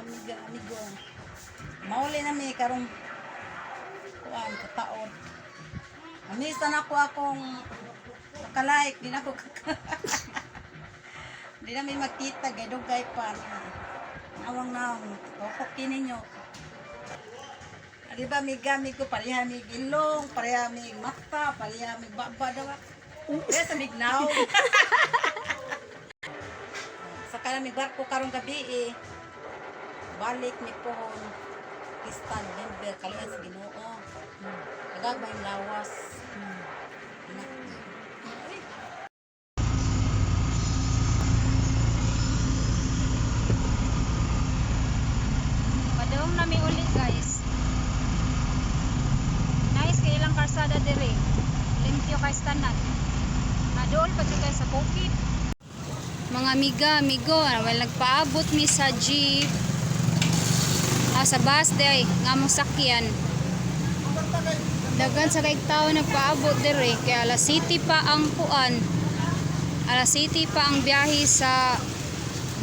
amiga, amigo. Mauli na mi karong kuan kataon. Amisa na ko akong kalike, di na ko Di na may makita, gay dugay pa. Awang naong, tokok kininyo. Di ba may gamit ko, pareha may gilong, pareha may mata, pareha may baba daw. Kaya sa mignaw. Na may barko karong gabi eh. Balik ni pohon. Pista, November, kalian sa ginoo. Agag ba yung lawas? Padung nami uli guys. Nice kay ilang karsada dire. Limpyo kay tanan. Nadol pa kay sa bukid. Mga amiga, amigo, well, nagpaabot mi sa jeep. Ah, sa bus day, nga mong sakyan. Dagan sa kaig tao nagpaabot dire kay alas city pa ang kuan. Alas city pa ang biyahe sa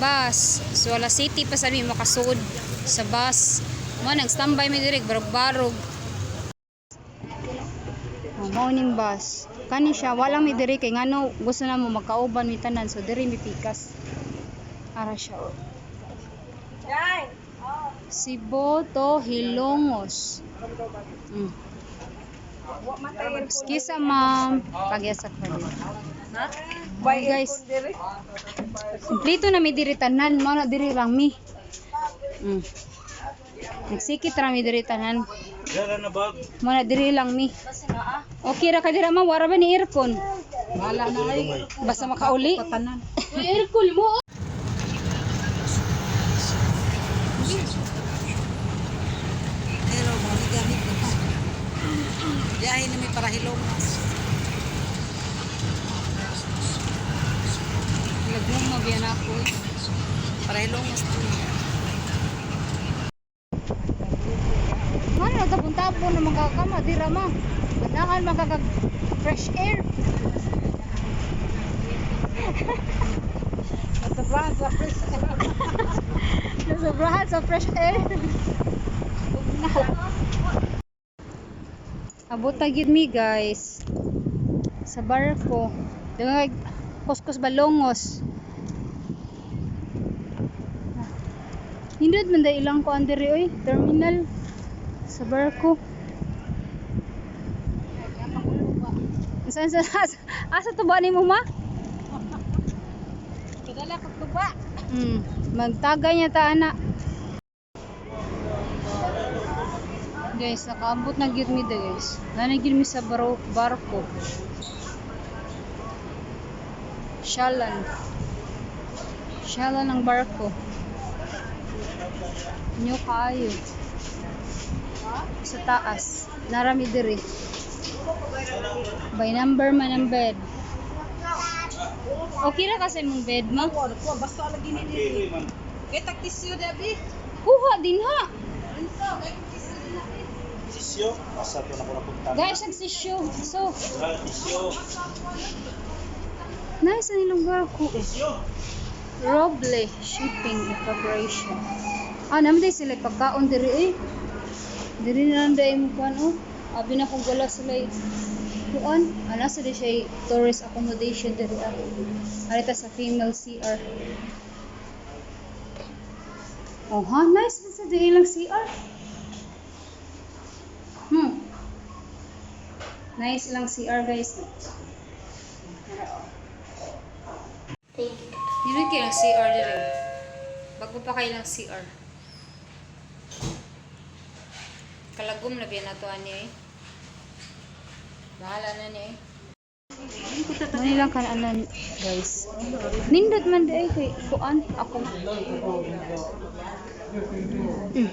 bus. So alas city pa sa mi makasud sa bus. Mo nag-standby mi direk barog-barog. Oh, mao ning bus. Kani siya wala mi diri kay ngano gusto na mo magkauban mi tanan so diri mi pikas. Ara siya. oh. Sibo to Hilongos. Mm. Excuse ma'am. Pagyasa ko dito. Oh, guys. Kumplito na mi diri tanan, mo na diri lang mi. Mm. Nagsikit ra mi diri tanan. Na bag. Mo na diri lang mi. Okay ra ka dira ma wara ba ni aircon? Wala na ay. Basta makauli. Patanan. Uy, aircon mo. Hello, mga gamit ko pa. Biyahe na may para hilongas. Lagmong mabiyan ako. eh. Para hilongas to. Ano nagtapunta-po na mga kama, dira ma. Ganahan magkakag fresh air. Natabahan sa fresh air. Nasobrahan sa fresh air. Abot na gid mi guys. Sa barko. Dungag kuskus balongos. Hindot man da ilang ko diri oy, terminal sa barko. Saan sa asa, asa to ba ni mo ma? Kadala ko tuba. Hmm, magtagay niya ta ana. Guys, nakaabot na gyud mi da guys. Nanay gyud mi sa baro barko. Shalan. Shalan ang barko. Nyo kayo. Sa taas. Narami diri. By number man ang bed. Okay ra kasi mong bed ako, basta lagi ni diri. Kaya taktisyo dabi. Kuha din ha. Unsa, natin. Sisyo. Asa to na ko napunta. Guys, ang sisyo. So, Dara sisyo. nice ang ilang barko. Sisyo. Roble Shipping Corporation. Ah, naman din sila pagkaon diri eh. Diri na lang dahil mo kuan oh. Abi na kung wala sila eh. kuan. Ana sa di siya tourist accommodation diri ah. Arita sa female CR. Oh, ha? Nice din sa diri lang CR. Hmm. Nice lang CR guys. Yun kayo ng CR dito. Bago pa kayo ng CR. Kalagom na biya na to ani eh. Bahala na niya eh. Mani lang kan anan guys. Nindot man di ay kay kuan ako. Mm.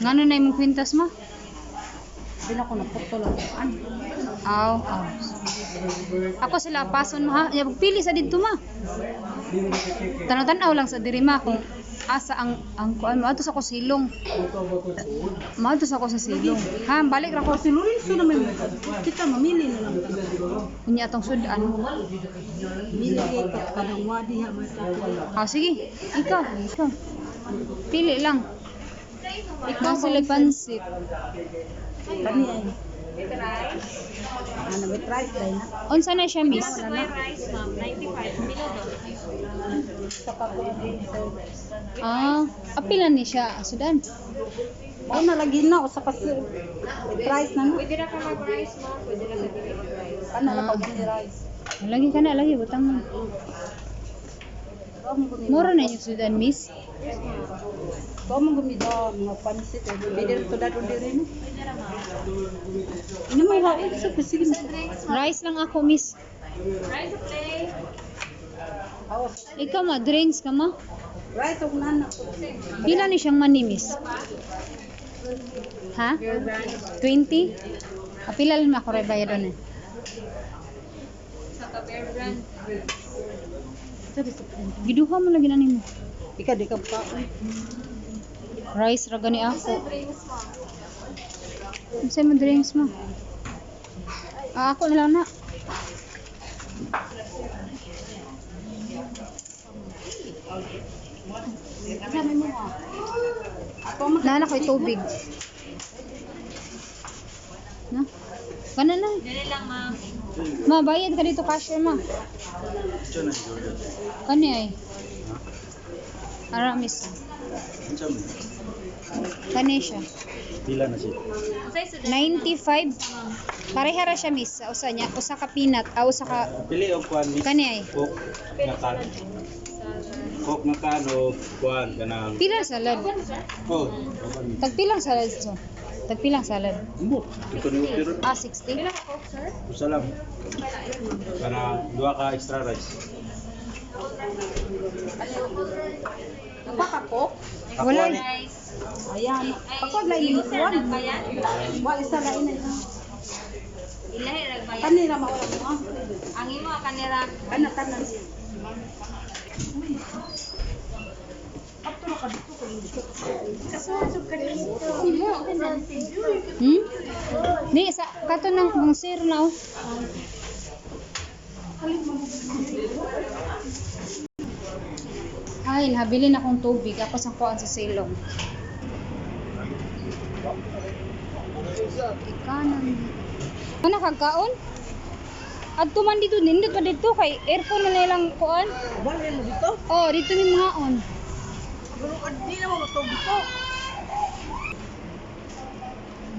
Ngano na imong kwintas mo? Di na ko naputol ang kuan. Aw, aw. Ako sila pason mo ha. Ya pili sa didto ma. Tanaw-tanaw lang sa diri ma kung asa ang ang kuan mo sa ko silong. Maato sa ko sa silong. Ha, balik ra ko. Si Lorenzo naman, kita mamili na lang. Unya atong sudan. Mili kay kadang wadi ha Ah, sige. Ikaw, ikaw. Pili lang. Ikaw sila pansit. Kani ay. Ano may price dai na? Unsa na siya, miss? Sa kapatid. Ah, apila ni siya, sudan. Mao na lagi na usa ka si may price na no. Pwede na ka mag-rice mo, pwede na sa rice. Ana la Ah. pag rice. Lagi ka na, lagi butang mo. Ba. Moro na yung sudan, miss. Ba mo gumi da mga pansit eh. Bidir to da diri no. Ino mo ha sa na. Rice lang ako, miss. Rice plate. Awas. Ikaw ma, drinks ka ma. Rice og nana. Pila ni siyang mani, miss? Ha? 20? Apila lang ako rin bayad doon eh. Sa Bear Brand. Giduha mo lagi na nimo. Ika di ka pa. Rice ra gani ako. Unsay mo drinks mo? Ah, ako na lang na. Nana ko'y tubig. Na? Kana na. Dili lang ma'am. Ma, bayad ka dito cashier ma. Kani ay. Aramis. Kani siya. Pila na siya. Say sa 95. Pareha ra siya miss. Sa usa niya. Usa ka peanut. Ah, usa ka... Pili og kuan miss. Kani ay. Coke nga kan. Coke nga kan o kuan kanang. Pila salad. Oh. Tagpilang salad so. Tagpilang salad. Mo. Ito ni pero Ah, 60. usa lang. Kana duha ka extra rice. Apa ka ko? Ako Wala. ani. rice. Ayan. Ako na Ay, ini user kuan. ng bayan. Wa isa na ini. Ilahi rag bayan. Kanira mao mo. Ang imo kanira. Kana tanan. Hmm? Ni sa kato nang kung sir na oh. Ay, nabili na akong tubig. Ako sa kuan sa silong. Ikanan. Ano kagkaon? At tuman dito, nindot pa dito kay aircon na nilang kuan. Wala mo dito. Oh, dito ni mga on. Pero di na mo to dito.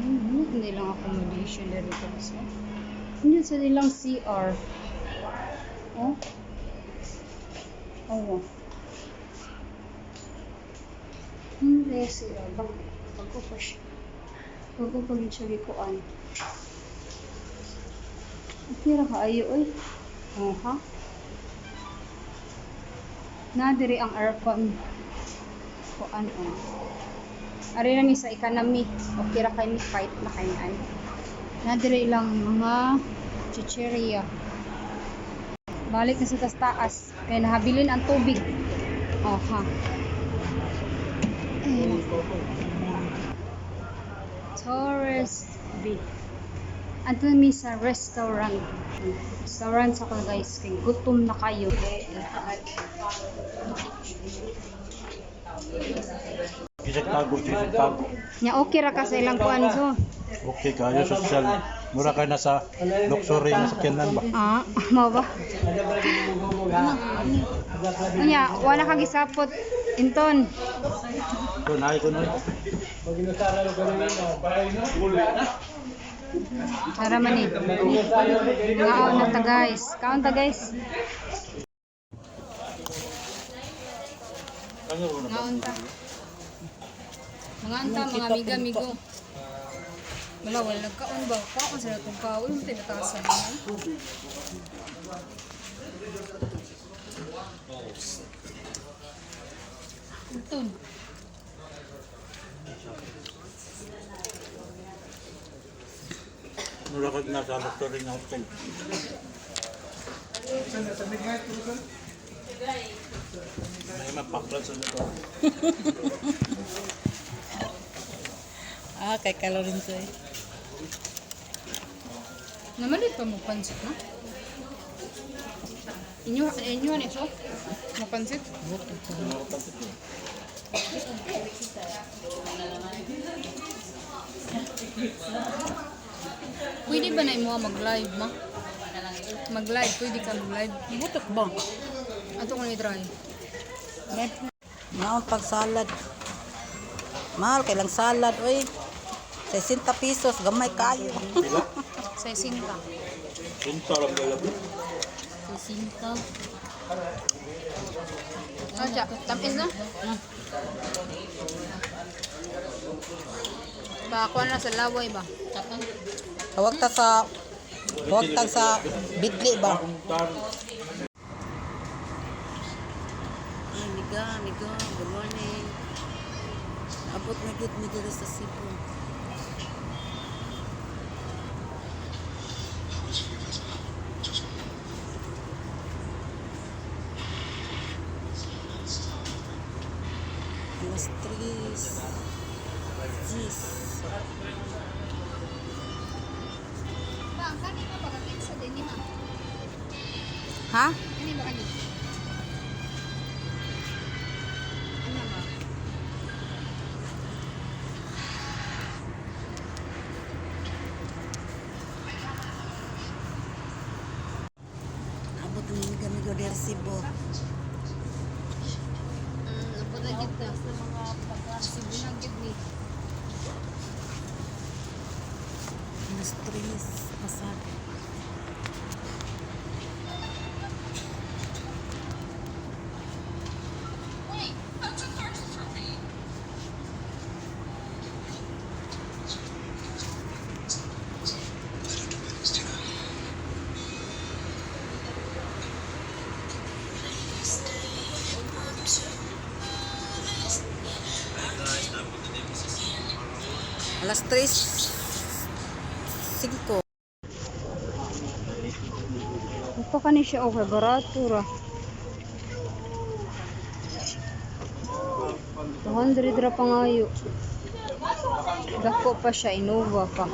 Hmm, hindi lang accommodation na rito kasi. Hindi sa nilang CR. Oh. Oh. Hindi sila. Bag, bago pa siya. Bago pa rin siya likuan. Tira ka ayo oy. Oh ha? Nadiri ang aircon. Kuan oh. Ari na mi sa economy. Okay ra kay mi fight na kay ay. Nadiri lang mga chicheria. Balik na sa taas taas. Kaya nahabilin ang tubig. Oh ha. Ayun. Torres Beach. Anto mi sa restaurant. Restaurant sa ko guys. Kay gutom na kayo. Tago, tago. Nya okay ra ka sa ilang kuan so. Okay kayo social. Mura kay nasa luxury nga sakyanan ba? Ah, mo ba? Nya, wala ka gisapot inton. Ko naay ko noy. Para man eh. Ngaon na ta guys. Kaon ta guys. Ngaon ta. Mga anta, mga miga-migo. Wala, wala nagkaon ba? Kaon sila kung kaon, yung tinatasan naman. Ito. Mura kay nasa luxury nga hotel. May mapaklat sa nito. Ah, kay kalorin ko eh. Namalit pa mo pansit na? Inyo, inyo ni so? Mapansit? Pwede ba na imo mag-live ma? Mag-live, pwede ka mag-live. Butok ba? Ato ko ni-try. Mahal pag salad. Mahal kay lang salad, oy. 60 pesos, gamay kayo. Pila? Sa sinta. Punta lang Sinta. Ah, siya. Tamis na? Baka na sa laway ba? Huwag ta sa huwag ta sa bidli ba? Ay, miga, miga, good morning. Abot na git mi diri sa Cebu. Alas tres. Din ha? Ha? Kani ba kani? Ano ba? Abot ni miga miga diri sa Cebu. Mm, napod na gid na. Sa mga pagka-sibo na gid ni. Alas tres. Pasado. Alas tres. Cinco. Ito kani siya okay barato ra. 200 ra pangayo. Dako pa siya Innova pa.